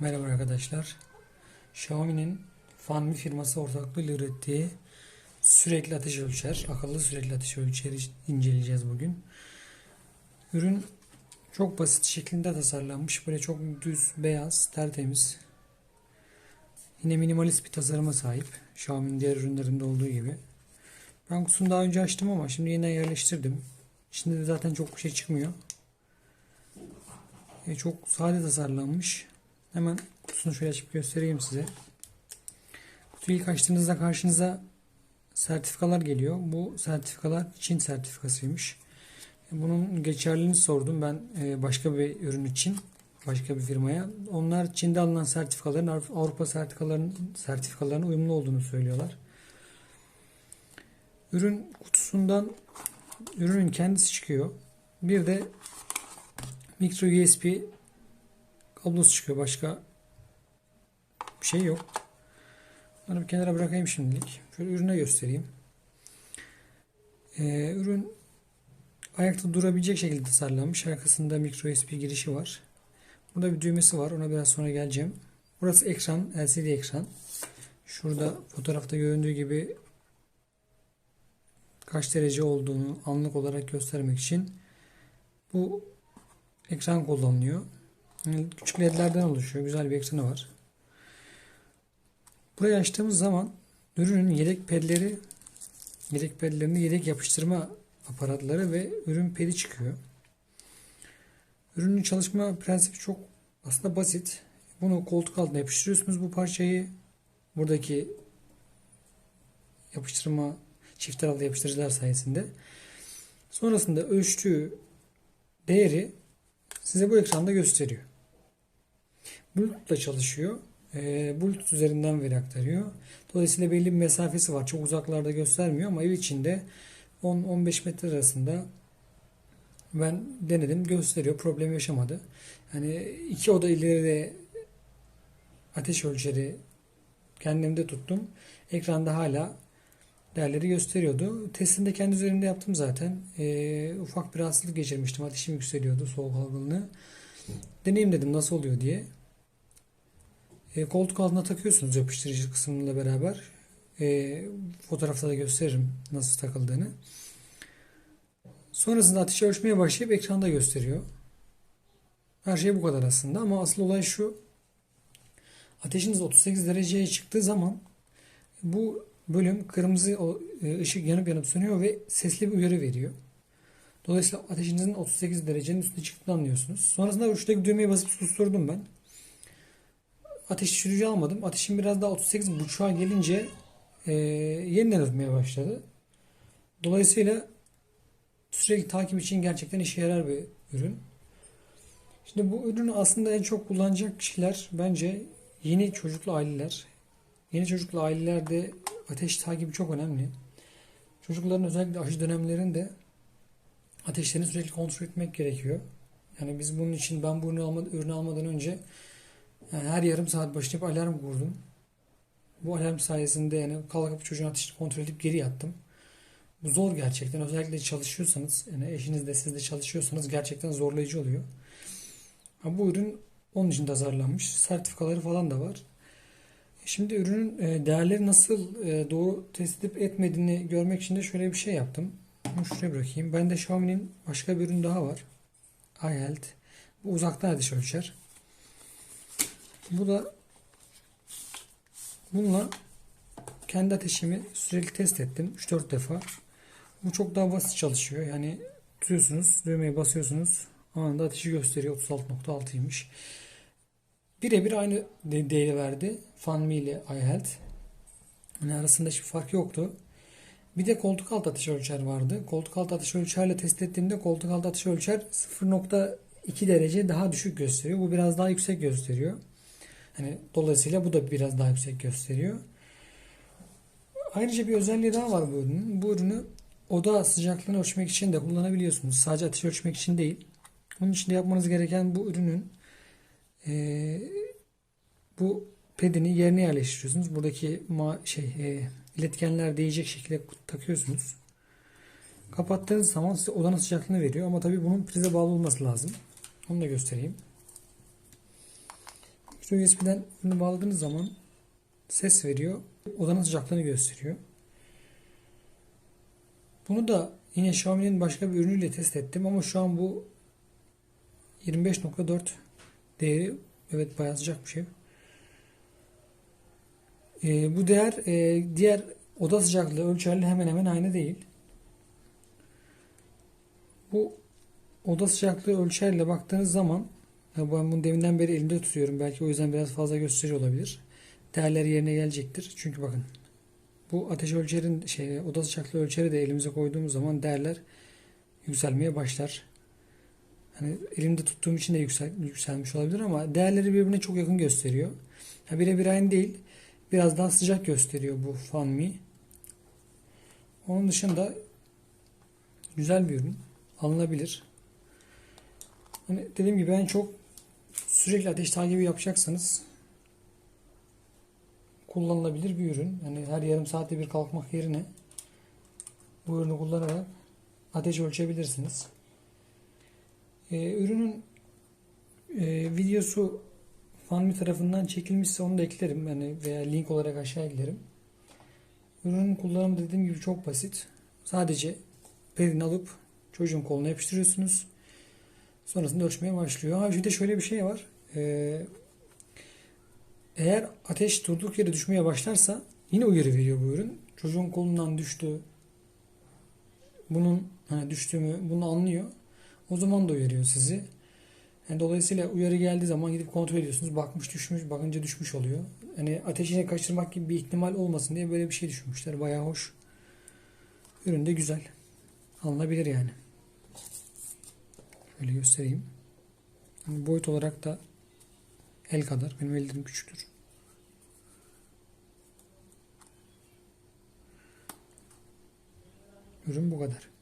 Merhaba arkadaşlar. Xiaomi'nin Fanmi firması ortaklığıyla ürettiği sürekli ateş ölçer, akıllı sürekli ateş ölçeri inceleyeceğiz bugün. Ürün çok basit şeklinde tasarlanmış. Böyle çok düz, beyaz, tertemiz. Yine minimalist bir tasarıma sahip. Xiaomi'nin diğer ürünlerinde olduğu gibi. Ben kutusunu daha önce açtım ama şimdi yeniden yerleştirdim. İçinde de zaten çok bir şey çıkmıyor. E, çok sade tasarlanmış. Hemen kutusunu şöyle açıp göstereyim size. Kutuyu ilk açtığınızda karşınıza sertifikalar geliyor. Bu sertifikalar Çin sertifikasıymış. Bunun geçerliliğini sordum ben e, başka bir ürün için başka bir firmaya. Onlar Çin'de alınan sertifikaların Avrupa sertifikalarının sertifikalarına uyumlu olduğunu söylüyorlar. Ürün kutusundan ürünün kendisi çıkıyor. Bir de micro USB kablosu çıkıyor. Başka bir şey yok. Bunları bir kenara bırakayım şimdilik. Şöyle ürüne göstereyim. Ee, ürün ayakta durabilecek şekilde tasarlanmış. Arkasında micro USB girişi var. Burada bir düğmesi var. Ona biraz sonra geleceğim. Burası ekran, LCD ekran. Şurada fotoğrafta göründüğü gibi kaç derece olduğunu anlık olarak göstermek için bu ekran kullanılıyor. Yani küçük ledlerden oluşuyor. Güzel bir ekranı var. Burayı açtığımız zaman ürünün yedek pedleri yedek pedlerini yedek yapıştırma aparatları ve ürün pedi çıkıyor. Ürünün çalışma prensibi çok aslında basit. Bunu koltuk altına yapıştırıyorsunuz bu parçayı. Buradaki yapıştırma çift taraflı yapıştırıcılar sayesinde. Sonrasında ölçtüğü değeri size bu ekranda gösteriyor. Bluetooth'la çalışıyor. E, Bluetooth üzerinden veri aktarıyor. Dolayısıyla belli bir mesafesi var. Çok uzaklarda göstermiyor ama ev içinde 10-15 metre arasında ben denedim gösteriyor. Problem yaşamadı. Yani iki oda ileride ateş ölçeri kendimde tuttum. Ekranda hala değerleri gösteriyordu. Testini de kendi üzerimde yaptım zaten. E, ufak bir rahatsızlık geçirmiştim. Ateşim yükseliyordu. Soğuk algınlığı. Deneyim dedim nasıl oluyor diye. E, koltuk altına takıyorsunuz yapıştırıcı kısmıyla beraber. E, fotoğrafta da gösteririm nasıl takıldığını. Sonrasında ateşi ölçmeye başlayıp ekranda gösteriyor. Her şey bu kadar aslında ama asıl olay şu. Ateşiniz 38 dereceye çıktığı zaman bu bölüm kırmızı e, ışık yanıp yanıp sönüyor ve sesli bir uyarı veriyor. Dolayısıyla ateşinizin 38 derecenin üstüne çıktığını anlıyorsunuz. Sonrasında uçtaki düğmeye basıp susturdum ben. Ateş düşürücü almadım. Ateşim biraz daha 38.5'a gelince e, yeniden ötmeye başladı. Dolayısıyla sürekli takip için gerçekten işe yarar bir ürün. Şimdi bu ürünü aslında en çok kullanacak kişiler bence yeni çocuklu aileler. Yeni çocuklu ailelerde ateş takibi çok önemli. Çocukların özellikle aşı dönemlerinde ateşlerini sürekli kontrol etmek gerekiyor. Yani biz bunun için ben bu ürünü almadan önce yani her yarım saat başlayıp alarm kurdum. Bu alarm sayesinde yani kalkıp çocuğun ateşini kontrol edip geri yattım. Bu zor gerçekten. Özellikle çalışıyorsanız, yani eşiniz de siz de çalışıyorsanız gerçekten zorlayıcı oluyor. Ama bu ürün onun için tasarlanmış. Sertifikaları falan da var. Şimdi ürünün e, değerleri nasıl e, doğru test edip etmediğini görmek için de şöyle bir şey yaptım. Bunu şuraya bırakayım. Bende Xiaomi'nin başka bir ürün daha var. iHealth. Bu uzaktan ateş ölçer. Bu da bununla kendi ateşimi sürekli test ettim. 3-4 defa. Bu çok daha basit çalışıyor. Yani tutuyorsunuz, düğmeye basıyorsunuz. Anında ateşi gösteriyor. 36.6'ymış. Birebir aynı değeri verdi. Fanmi ile iHealth. Yani arasında hiçbir fark yoktu. Bir de koltuk altı ateş ölçer vardı. Koltuk altı ateş ölçerle test ettiğimde koltuk altı ateş ölçer 0.2 derece daha düşük gösteriyor. Bu biraz daha yüksek gösteriyor. Hani dolayısıyla bu da biraz daha yüksek gösteriyor. Ayrıca bir özelliği daha var bu ürünün. Bu ürünü oda sıcaklığını ölçmek için de kullanabiliyorsunuz. Sadece ateş ölçmek için değil. Onun için de yapmanız gereken bu ürünün e, bu pedini yerine yerleştiriyorsunuz. Buradaki ma şey e, iletkenler değecek şekilde takıyorsunuz. Kapattığınız zaman size odanın sıcaklığını veriyor ama tabii bunun prize bağlı olması lazım. Onu da göstereyim. Şuraya USB'den ürünü bağladığınız zaman ses veriyor. Odanın sıcaklığını gösteriyor. Bunu da yine Xiaomi'nin başka bir ürünüyle test ettim ama şu an bu 25.4 değeri evet bayağı sıcak bir şey. Ee, bu değer e, diğer oda sıcaklığı ölçerle hemen hemen aynı değil. Bu oda sıcaklığı ölçerle baktığınız zaman ben bunu deminden beri elimde tutuyorum. Belki o yüzden biraz fazla gösteriyor olabilir. Değerler yerine gelecektir. Çünkü bakın bu ateş ölçerin şey oda sıcaklığı ölçeri de elimize koyduğumuz zaman değerler yükselmeye başlar. Hani elimde tuttuğum için de yüksel, yükselmiş olabilir ama değerleri birbirine çok yakın gösteriyor. Ha, birebir aynı değil. Biraz daha sıcak gösteriyor bu FanMi. Onun dışında güzel bir ürün. Alınabilir. Hani dediğim gibi ben çok sürekli ateş takibi yapacaksanız kullanılabilir bir ürün. Yani her yarım saatte bir kalkmak yerine bu ürünü kullanarak ateş ölçebilirsiniz. Ee, ürünün e, videosu Fanmi tarafından çekilmişse onu da eklerim. Yani veya link olarak aşağı eklerim. Ürünün kullanımı dediğim gibi çok basit. Sadece pedini alıp çocuğun koluna yapıştırıyorsunuz. Sonrasında ölçmeye başlıyor. Ha bir de şöyle bir şey var. Ee, eğer ateş durduk yere düşmeye başlarsa yine uyarı veriyor bu ürün. Çocuğun kolundan düştü. Bunun hani düştüğümü bunu anlıyor. O zaman da uyarıyor sizi. Yani dolayısıyla uyarı geldiği zaman gidip kontrol ediyorsunuz. Bakmış düşmüş, bakınca düşmüş oluyor. Hani ateşine kaçırmak gibi bir ihtimal olmasın diye böyle bir şey düşünmüşler. Bayağı hoş. Ürün de güzel. Alınabilir yani. Şöyle göstereyim. Yani boyut olarak da el kadar. Benim ellerim küçüktür. Ürün bu kadar.